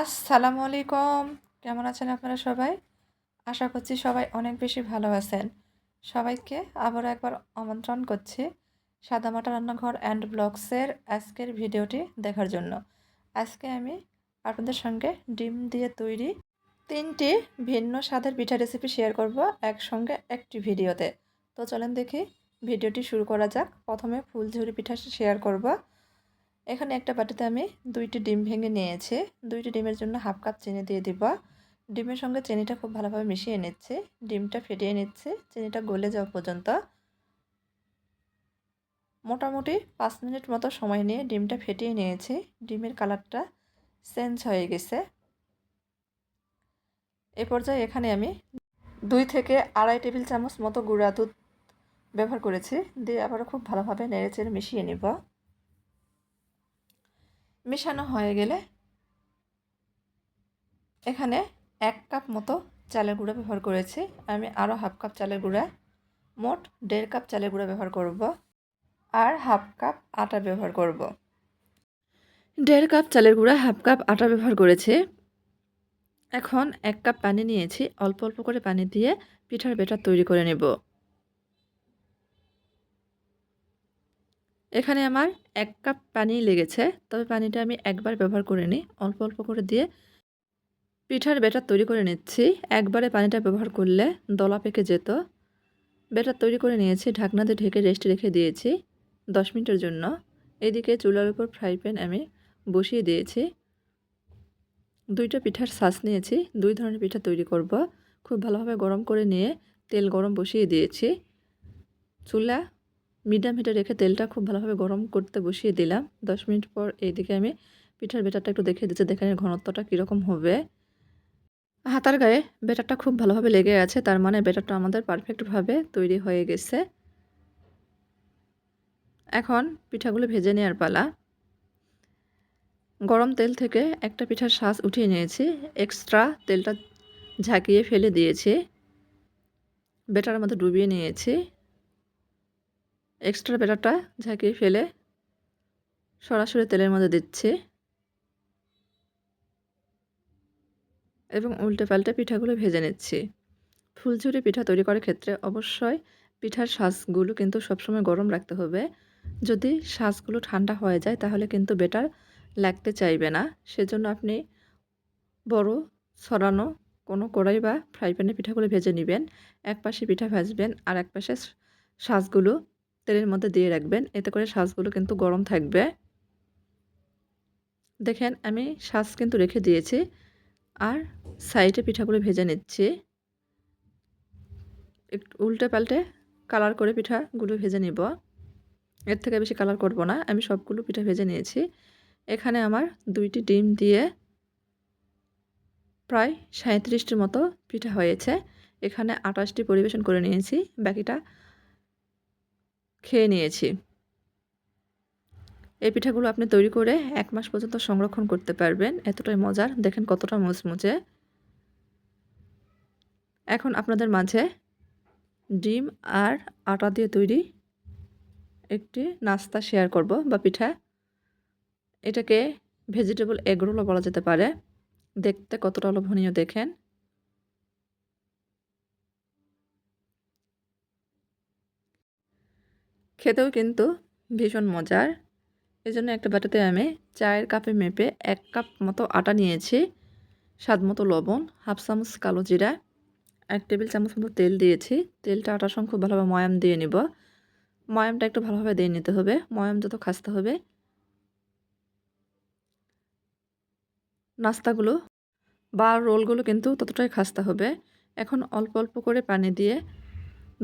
আসসালামু আলাইকুম কেমন আছেন আপনারা সবাই? আশা করছি সবাই অনেক বেশি ভালো আছেন। সবাইকে আবারও একবার আমন্ত্রণ করছি সাদামাটা রান্নাঘর অ্যান্ড ব্লগসের আজকের ভিডিওটি দেখার জন্য। আজকে আমি আপনাদের সঙ্গে ডিম দিয়ে তৈরি তিনটি ভিন্ন স্বাদের পিঠা রেসিপি শেয়ার করব একসঙ্গে একটি ভিডিওতে। তো চলেন দেখি ভিডিওটি শুরু করা যাক। প্রথমে ফুলঝুরি পিঠা শেয়ার করব। এখানে একটা বাটিতে আমি দুইটি ডিম ভেঙে নিয়েছি। দুইটি ডিমের জন্য হাফ কাপ চিনি দিয়ে দিব। ডিমের সঙ্গে চিনিটা খুব ভালোভাবে মিশিয়ে নিচ্ছে। ডিমটা ফেটিয়ে নিচ্ছে। চিনিটা গলে যাওয়া পর্যন্ত। মোটামুটি পাঁচ মিনিট মতো সময় নিয়ে ডিমটা ফেটিয়ে নিয়েছি। ডিমের কালারটা চেঞ্জ হয়ে গেছে। এ পর্যায়ে এখানে আমি দুই থেকে আড়াই টেবিল চামচ মতো গুঁড়া দুধ ব্যবহার করেছি। দিয়ে আবারও খুব ভালোভাবে নেড়েচেড়ে মিশিয়ে নিব। মেশানো হয়ে গেলে এখানে এক কাপ মতো চালের গুঁড়া ব্যবহার করেছি। আমি আরও হাফ কাপ চালের গুঁড়া, মোট দেড় কাপ চালের গুঁড়া ব্যবহার করব আর হাফ কাপ আটা ব্যবহার করব। দেড় কাপ চালের গুঁড়া, হাফ কাপ আটা ব্যবহার করেছি। এখন এক কাপ পানি নিয়েছি। অল্প অল্প করে পানি দিয়ে পিঠার বেটার তৈরি করে নেব। এখানে আমার এক কাপ পানি লেগেছে, তবে পানিটা আমি একবার ব্যবহার করে নিই। অল্প অল্প করে দিয়ে পিঠার বেটার তৈরি করে নিচ্ছি। একবারে পানিটা ব্যবহার করলে দলা পেকে যেত। বেটার তৈরি করে নিয়েছি, ঢাকনা দিয়ে ঢেকে রেস্টে রেখে দিয়েছি দশ মিনিটের জন্য। এদিকে চুলার উপর ফ্রাই প্যান আমি বসিয়ে দিয়েছি। দুইটা পিঠার শ্বাস নিয়েছি, দুই ধরনের পিঠা তৈরি করব। খুব ভালোভাবে গরম করে নিয়ে তেল গরম বসিয়ে দিয়েছি। চুলা মিডিয়াম হিটে রেখে তেলটা খুব ভালোভাবে গরম করতে বসিয়ে দিলাম। দশ মিনিট পর এইদিকে আমি পিঠার বেটারটা একটু দেখে দিচ্ছি দেখেন ঘনত্বটা কীরকম হবে। হাতার গায়ে বেটারটা খুব ভালোভাবে লেগে আছে, তার মানে বেটারটা আমাদের পারফেক্টভাবে তৈরি হয়ে গেছে। এখন পিঠাগুলো ভেজে নেওয়ার পালা। গরম তেল থেকে একটা পিঠার শ্বাস উঠিয়ে নিয়েছি, এক্সট্রা তেলটা ঝাঁকিয়ে ফেলে দিয়েছি। বেটার মধ্যে ডুবিয়ে নিয়েছি। এক্সট্রা বেটারটা ঝাঁকিয়ে ফেলে সরাসরি তেলের মধ্যে দিচ্ছি এবং উল্টে পাল্টে পিঠাগুলো ভেজে নিচ্ছি। ফুলঝুরি পিঠা তৈরি করার ক্ষেত্রে অবশ্যই পিঠার শ্বাসগুলো কিন্তু সবসময় গরম রাখতে হবে। যদি শ্বাসগুলো ঠান্ডা হয়ে যায় তাহলে কিন্তু বেটার লাগতে চাইবে না। সেজন্য আপনি বড়, ছড়ানো কোনো কড়াই বা ফ্রাই প্যানে পিঠাগুলো ভেজে নেবেন। এক পাশে পিঠা ভাজবেন আর এক পাশে শ্বাসগুলো তেলের মধ্যে দিয়ে রাখবেন। এতে করে শ্বাসগুলো কিন্তু গরম থাকবে। দেখেন, আমি শ্বাস কিন্তু রেখে দিয়েছি। আর সাইডে পিঠাগুলো ভেজে নিচ্ছি। একটু উল্টে পাল্টে কালার করে পিঠাগুলো ভেজে নিব। এর থেকে বেশি কালার করব না। আমি সবগুলো পিঠা ভেজে নিয়েছি। এখানে আমার দুইটি ডিম দিয়ে প্রায় সাঁত্রিশটির মতো পিঠা হয়েছে। এখানে আটাশটি পরিবেশন করে নিয়েছি। বাকিটা খেয়ে নিয়েছি। এই পিঠাগুলো আপনি তৈরি করে এক মাস পর্যন্ত সংরক্ষণ করতে পারবেন। এতটাই মজার। দেখেন কতটা মুচমুচে এখন আপনাদের মাঝে ডিম আর আটা দিয়ে তৈরি একটি নাস্তা শেয়ার করব বা পিঠা। এটাকে ভেজিটেবল এগরোলও বলা যেতে পারে। দেখতে কতটা লোভনীয় দেখেন। খেতেও কিন্তু ভীষণ মজার। এই জন্য একটা বাটাতে আমি চায়ের কাপে মেপে এক কাপ মতো আটা নিয়েছি, স্বাদ মতো লবণ, হাফ চামচ কালো জিরা, এক টেবিল চামচ মতো তেল দিয়েছি। তেলটা আটার সঙ্গে খুব ভালোভাবে ময়াম দিয়ে নিব। ময়ামটা একটু ভালোভাবে দিয়ে নিতে হবে, ময়াম যত খাসতে হবে। নাস্তাগুলো বা রোলগুলো কিন্তু ততটাই খাসতে হবে। এখন অল্প অল্প করে পানি দিয়ে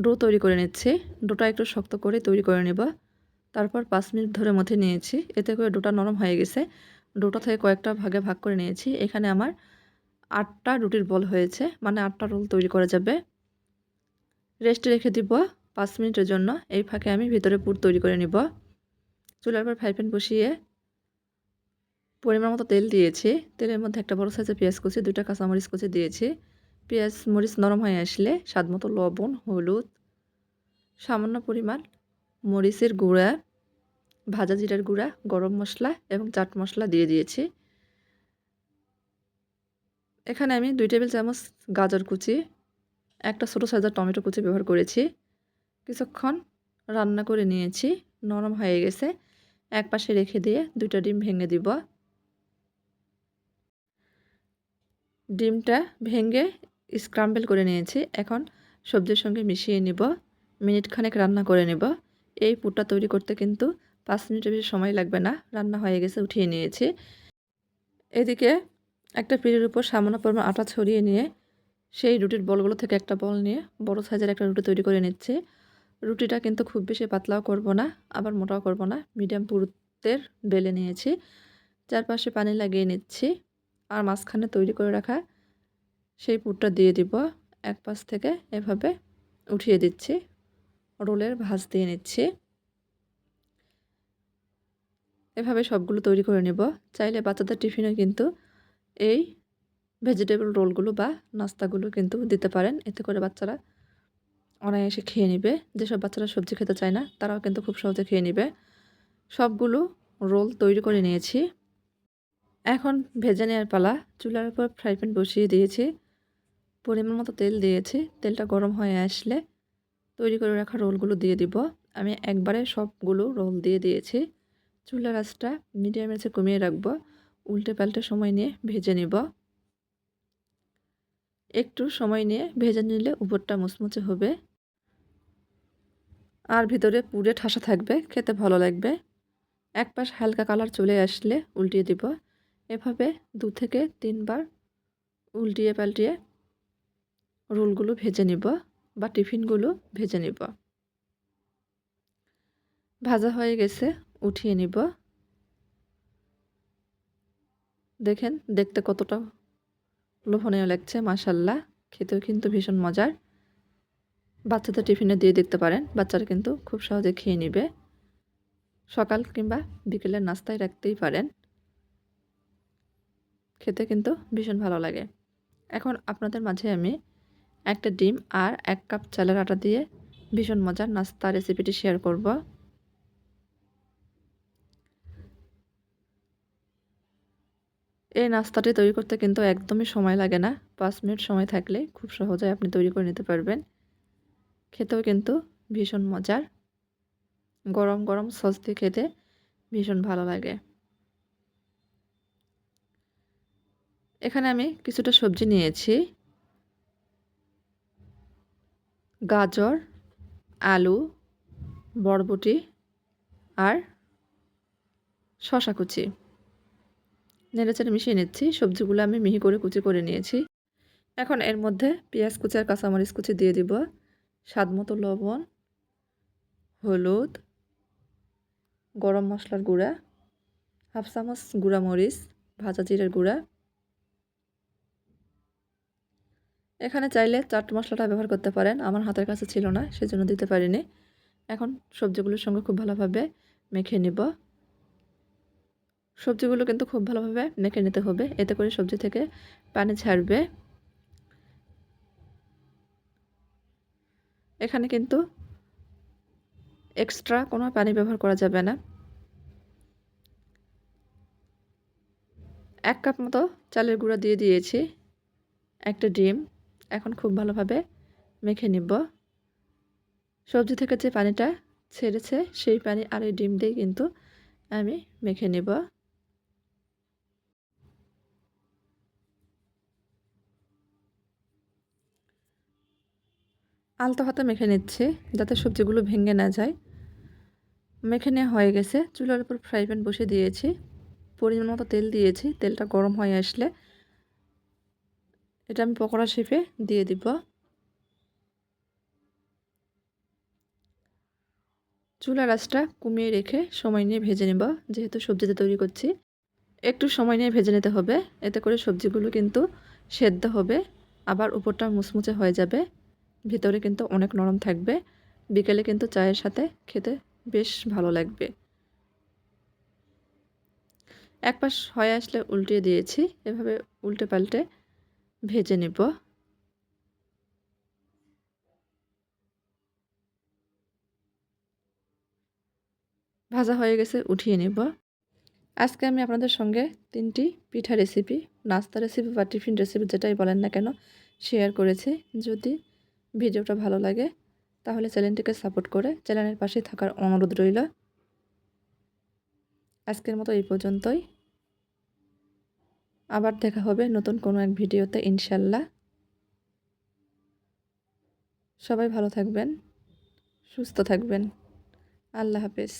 ডো তৈরি করে নিচ্ছি। ডোটা একটু শক্ত করে তৈরি করে নেব। তারপর পাঁচ মিনিট ধরে মধ্যে নিয়েছি। এতে করে ডোটা নরম হয়ে গেছে। ডোটা থেকে কয়েকটা ভাগে ভাগ করে নিয়েছি। এখানে আমার আটটা রুটির বল হয়েছে। মানে আটটা রোল তৈরি করা যাবে। রেস্টে রেখে দিব পাঁচ মিনিটের জন্য। এই ফাঁকে আমি ভিতরে পুর তৈরি করে নিব। চুলার পর ফ্রাই প্যান বসিয়ে পরিমাণ মতো তেল দিয়েছি। তেলের মধ্যে একটা বড় সাইজের পেঁয়াজ কুচি, দুইটা কাঁচামরিচ কুচি দিয়েছি। পেঁয়াজ, মরিচ নরম হয়ে আসলে স্বাদ মতো লবণ, হলুদ, সামান্য পরিমাণ মরিচের গুঁড়া, ভাজা জিরার গুঁড়া, গরম মশলা এবং চাট মশলা দিয়ে দিয়েছি। এখানে আমি দুই টেবিল চামচ গাজর কুচি, একটা ছোটো সাইজের টমেটো কুচি ব্যবহার করেছি। কিছুক্ষণ রান্না করে নিয়েছি, নরম হয়ে গেছে। এক পাশে রেখে দিয়ে দুইটা ডিম ভেঙে দিব। ডিমটা ভেঙে স্ক্রাম্বেল করে নিয়েছি। এখন সবজির সঙ্গে মিশিয়ে নিব। মিনিট খানেক রান্না করে নেব। এই পুরটা তৈরি করতে কিন্তু পাঁচ মিনিটের বেশি সময় লাগবে না। রান্না হয়ে গেছে, উঠিয়ে নিয়েছি। এদিকে একটা পিঠের উপর সামান্য পরিমাণ আটা ছড়িয়ে নিয়ে সেই রুটির বলগুলো থেকে একটা বল নিয়ে বড় সাইজের একটা রুটি তৈরি করে নিচ্ছি। রুটিটা কিন্তু খুব বেশি পাতলাও করব না, আবার মোটাও করব না। মিডিয়াম পুরুত্বের বেলে নিয়েছি। চারপাশে পানি লাগিয়ে নিচ্ছি। আর মাঝখানে তৈরি করে রাখা সেই পুরটা দিয়ে দিব। এক পাশ থেকে এভাবে উঠিয়ে দিচ্ছি। রোলের ভাজ দিয়ে নিচ্ছি। এভাবে সবগুলো তৈরি করে নেব। চাইলে বাচ্চাদের টিফিনে কিন্তু এই ভেজিটেবল রোলগুলো বা নাস্তাগুলো কিন্তু দিতে পারেন। এতে করে বাচ্চারা অনায়াসে খেয়ে নেবে। যেসব বাচ্চারা সবজি খেতে চায় না, তারাও কিন্তু খুব সহজে খেয়ে নেবে। সবগুলো রোল তৈরি করে নিয়েছি। এখন ভেজে নেওয়ার পালা। চুলার উপর ফ্রাই প্যান বসিয়ে দিয়েছি। পরিমাণ মতো তেল দিয়েছি। তেলটা গরম হয়ে আসলে তৈরি করে রাখা রোলগুলো দিয়ে দিব। আমি একবারে সবগুলো রোল দিয়ে দিয়েছি। চুলার আঁচটা মিডিয়াম আছে কমিয়ে রাখব। উল্টে পাল্টে সময় নিয়ে ভেজে নিব। একটু সময় নিয়ে ভেজে নিলে উপরটা মুচমুচে হবে। আর ভিতরে পুড়ে ঠাসা থাকবে, খেতে ভালো লাগবে। এক পাশ হালকা কালার চলে আসলে উল্টিয়ে দিব। এভাবে দু থেকে তিনবার উল্টিয়ে পাল্টিয়ে রোলগুলো ভেজে নিব বা টিফিনগুলো ভেজে নিব। ভাজা হয়ে গেছে, উঠিয়ে নিব। দেখেন, দেখতে কতটা লোভনীয় লাগছে মাসাল্লাহ খেতেও কিন্তু ভীষণ মজার। বাচ্চাদের টিফিনে দিয়ে দেখতে পারেন, বাচ্চারা কিন্তু খুব সহজে খেয়ে নেবে। সকাল কিংবা বিকেলের নাস্তায় রাখতেই পারেন। খেতে কিন্তু ভীষণ ভালো লাগে। এখন আপনাদের মাঝে আমি একটা ডিম আর এক কাপ চালের আটা দিয়ে ভীষণ মজার নাস্তা রেসিপিটি শেয়ার করব। এই নাস্তাটি তৈরি করতে কিন্তু একদমই সময় লাগে না। পাঁচ মিনিট সময় থাকলে খুব সহজে আপনি তৈরি করে নিতে পারবেন। খেতেও কিন্তু ভীষণ মজার। গরম গরম সস দিয়ে খেতে ভীষণ ভালো লাগে। এখানে আমি কিছুটা সবজি নিয়েছি। গাজর, আলু, বরবটি আর শশা কুচি। নেড়েচেড়ে মিশিয়ে নিচ্ছি। সবজিগুলো আমি মিহি করে কুচি করে নিয়েছি। এখন এর মধ্যে পেঁয়াজ কুচি আর কাঁচামরিচ কুচি দিয়ে দিব। স্বাদ মতো লবণ, হলুদ, গরম মশলার গুঁড়া, হাফ চামচ গুঁড়া মরিচ ভাজা জিরের গুঁড়া এখানে চাইলে চাট মশলাটা ব্যবহার করতে পারেন। আমার হাতের কাছে ছিল না, সেজন্য দিতে পারিনি। এখন সবজিগুলোর সঙ্গে খুব ভালোভাবে মেখে নিব। সবজিগুলো কিন্তু খুব ভালোভাবে মেখে নিতে হবে। এতে করে সবজি থেকে পানি ছাড়বে। এখানে কিন্তু এক্সট্রা কোনো পানি ব্যবহার করা যাবে না। এক কাপ মতো চালের গুঁড়া দিয়ে দিয়েছি, একটা ডিম। এখন খুব ভালোভাবে মেখে নিব। সবজি থেকে যে পানিটা ছেড়েছে, সেই পানি আর এই ডিম দিয়ে কিন্তু আমি মেখে নেব। আলতো হাতে মেখে নিচ্ছে যাতে সবজিগুলো ভেঙে না যায়। মেখে নেওয়া হয়ে গেছে। চুলার উপর ফ্রাই প্যান বসে দিয়েছি। পরিমাণ মতো তেল দিয়েছি। তেলটা গরম হয়ে আসলে এটা আমি পকোড়া শেপে দিয়ে দিব। চুলা রাসটা কমিয়ে রেখে সময় নিয়ে ভেজে নেব, যেহেতু সবজিতে তৈরি করছি। একটু সময় নিয়ে ভেজে নিতে হবে, এতে করে সবজিগুলো কিন্তু সেদ্ধ হবে, আবার উপরটা মুচমুচে হয়ে যাবে, ভিতরে কিন্তু অনেক নরম থাকবে, বিকেলে কিন্তু চায়ের সাথে খেতে বেশ ভালো লাগবে। এক পাশ হয়ে আসলে উল্টিয়ে দিয়েছি, এভাবে উল্টে পাল্টে ভেজে নেব। ভাজা হয়ে গেছে, উঠিয়ে নেব। আজকে আমি আপনাদের সঙ্গে তিনটি পিঠা রেসিপি নাস্তা রেসিপি বা টিফিন রেসিপি যেটাই বলেন না কেন শেয়ার করেছি। যদি ভিডিওটা ভালো লাগে, তাহলে চ্যানেলটিকে সাপোর্ট করে চ্যানেলের পাশে থাকার অনুরোধ রইল। আজকের মতো এই পর্যন্তই। আবার দেখা হবে নতুন কোনো এক ভিডিওতে, ইনশাল্লাহ। সবাই ভালো থাকবেন, সুস্থ থাকবেন। আল্লাহ হাফেজ।